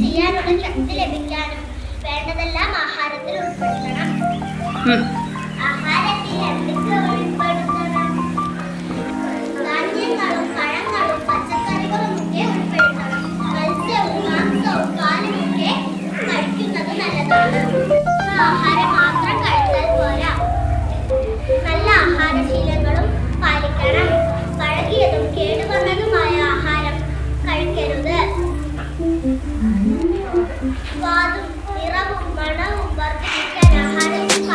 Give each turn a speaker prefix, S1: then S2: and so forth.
S1: ചെയ്യാനുള്ള ശക്തി ലഭിക്കാനും വേണ്ടതെല്ലാം ആഹാരത്തിൽ ഉൾപ്പെടുത്തണം. ਬਾਦ ਮੇਰਾ ਮੰਮਾ ਨਾ ਉਮਰ ਤੇ ਕਹਿ ਰਿਹਾ ਹੈ